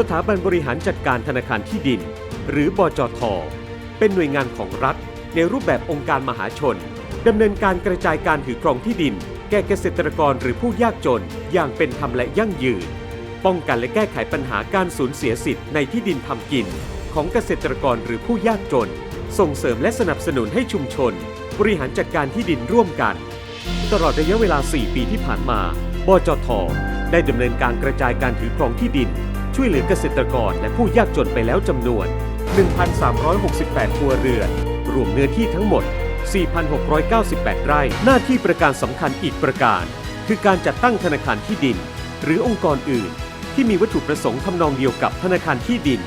สถาบันบริหารจัดการธนาคารที่ดิน หรือบจท เป็นหน่วยงานของรัฐ ในรูปแบบองค์การมหาชนดำเนินการกระจายการถือครองที่ดิน แก่เกษตรกรหรือผู้ยากจน อย่างเป็นธรรมและยั่งยืน ป้องกันและแก้ไขปัญหาการสูญเสียสิทธิ์ในที่ดินทำกิน ของเกษตรกรหรือผู้ยากจน ส่งเสริมและสนับสนุนให้ชุมชน บริหารจัดการที่ดินร่วมกัน ตลอดระยะเวลา 4 ปีที่ผ่านมา บจท ได้ดำเนินการกระจายการถือครองที่ดิน ช่วยเหลือเกษตรกรและผู้ยากจนไปแล้วจำนวน 1,368 ครัวเรือน รวมเนื้อที่ทั้งหมด 4,698 ไร่ หน้าที่ประการสำคัญอีกประการ คือการจัดตั้งธนาคารที่ดิน หรือองค์กรอื่น ที่มีวัตถุประสงค์ทำนองเดียวกับธนาคารที่ดิน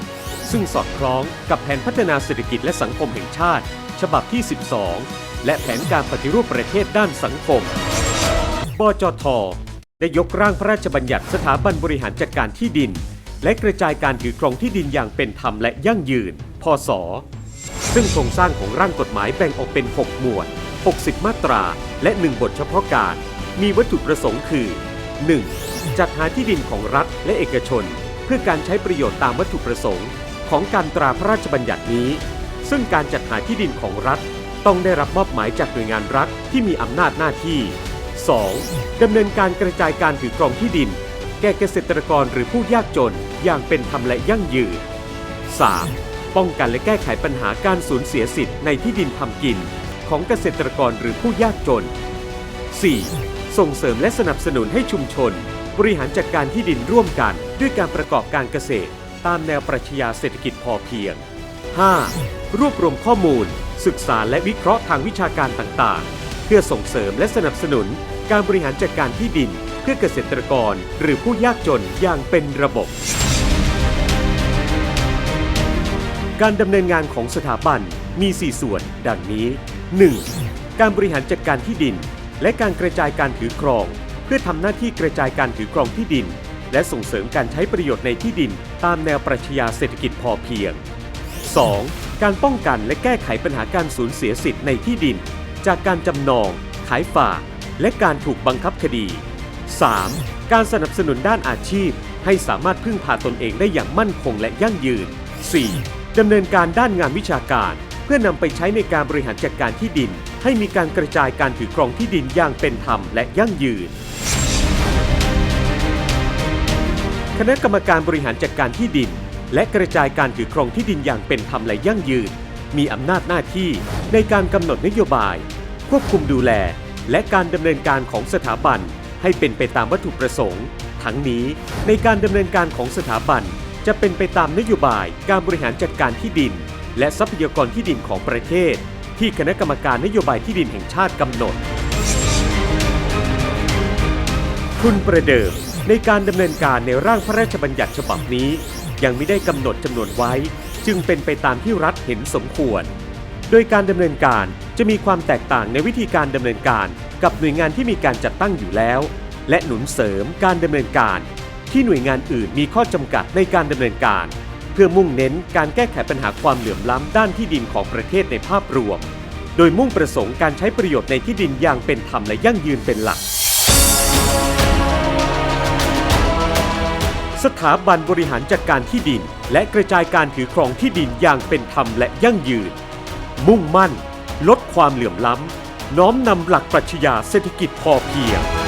ซึ่งสอดคล้องกับแผนพัฒนาเศรษฐกิจและสังคมแห่งชาติ ฉบับที่ 12 และแผนการปฏิรูปประเทศด้านสังคม บจทได้ยกร่างพระราชบัญญัติสถาบันบริหารจัดการที่ดิน และกระจายการถือครองที่ดินอย่างเป็นธรรมและยั่งยืน พศ ซึ่งโครงสร้างของร่างกฎหมายแบ่งออกเป็น 6 หมวด 60 มาตรา และ 1 บทเฉพาะการ มีวัตถุประสงค์คือ 1. จัดหาที่ดินของรัฐและเอกชน เพื่อการใช้ประโยชน์ตามวัตถุประสงค์ ของการตราพระราชบัญญัตินี้ ซึ่งการจัดหาที่ดินของรัฐ ต้องได้รับมอบหมายจากหน่วยงานรัฐที่มีอำนาจหน้าที่ 2. ดำเนินการกระจายการถือครองที่ดิน แก่เกษตรกรหรือผู้ยากจน อย่างเป็นธรรมและยั่งยืน 3. ป้องกันและแก้ไขปัญหาการสูญเสียสิทธิ์ในที่ดินทำกิน ของเกษตรกรหรือผู้ยากจน 4. ส่งเสริมและสนับสนุนให้ชุมชน บริหารจัดการที่ดินร่วมกัน ด้วยการประกอบการเกษตร ตามแนวปรัชญาเศรษฐกิจพอเพียง 5. รวบรวมข้อมูล ศึกษาและวิเคราะห์ทางวิชาการต่างๆ เพื่อส่งเสริมและสนับสนุน การบริหารจัดการที่ดิน เพื่อเกษตรกร หรือผู้ยากจนอย่างเป็นระบบ การดำเนินงานของสถาบันมี 4 ส่วน ดังนี้ 1. การบริหารจัดการที่ดิน และการกระจายการถือครอง เพื่อทำหน้าที่กระจายการถือครองที่ดิน และส่งเสริมการใช้ประโยชน์ในที่ดิน ตามแนวปรัชญาเศรษฐกิจพอเพียง 2. การป้องกันและแก้ไขปัญหาการสูญเสียสิทธิ์ในที่ดิน จากการจำนอง ขายฝากและการถูกบังคับคดี 3. การสนับสนุนด้านอาชีพ ให้สามารถพึ่งพาตนเองได้อย่างมั่นคงและยั่งยืน 4. ดำเนินการด้านงานวิชาการ เพื่อนำไปใช้ในการบริหารจัดการที่ดิน ให้มีการกระจายการถือครองที่ดินอย่างเป็นธรรมและยั่งยืน คณะกรรมการบริหารจัดการที่ดิน และกระจายการถือครองที่ดินอย่างเป็นธรรมและยั่งยืน มีอำนาจหน้าที่ในการกำหนดนโยบาย ควบคุมดูแล และการดำเนินการของสถาบันให้เป็นไปตามวัตถุประสงค์ ทั้งนี้ในการดำเนินการของสถาบัน จะเป็นไปตามนโยบายการบริหารจัดการที่ดิน และทรัพยากรที่ดินของประเทศ ที่คณะกรรมการนโยบายที่ดินแห่งชาติกำหนดทุนประเดิมในการดำเนินการในร่างพระราชบัญญัติฉบับนี้ ยังไม่ได้กำหนดจำนวนไว้ จึงเป็นไปตามที่รัฐเห็นสมควร โดยการดำเนินการจะมีความแตกต่างในวิธีการดำเนินการ กับหน่วยงานที่มีการจัดตั้งอยู่แล้ว และหนุนเสริมการดำเนินการ ที่หน่วยงานอื่นมีข้อจำกัดในการดำเนินการ เพื่อมุ่งเน้นการแก้ไขปัญหาความเหลื่อมล้ำด้านที่ดินของประเทศในภาพรวม โดยมุ่งประสงค์การใช้ประโยชน์ในที่ดินอย่างเป็นธรรมและยั่งยืนเป็นหลัก สถาบันบริหารจัดการที่ดิน และกระจายการถือครองที่ดินอย่างเป็นธรรมและยั่งยืน มุ่งมั่น ลดความเหลื่อมล้ำน้อมนำหลักปรัชญาเศรษฐกิจพอเพียง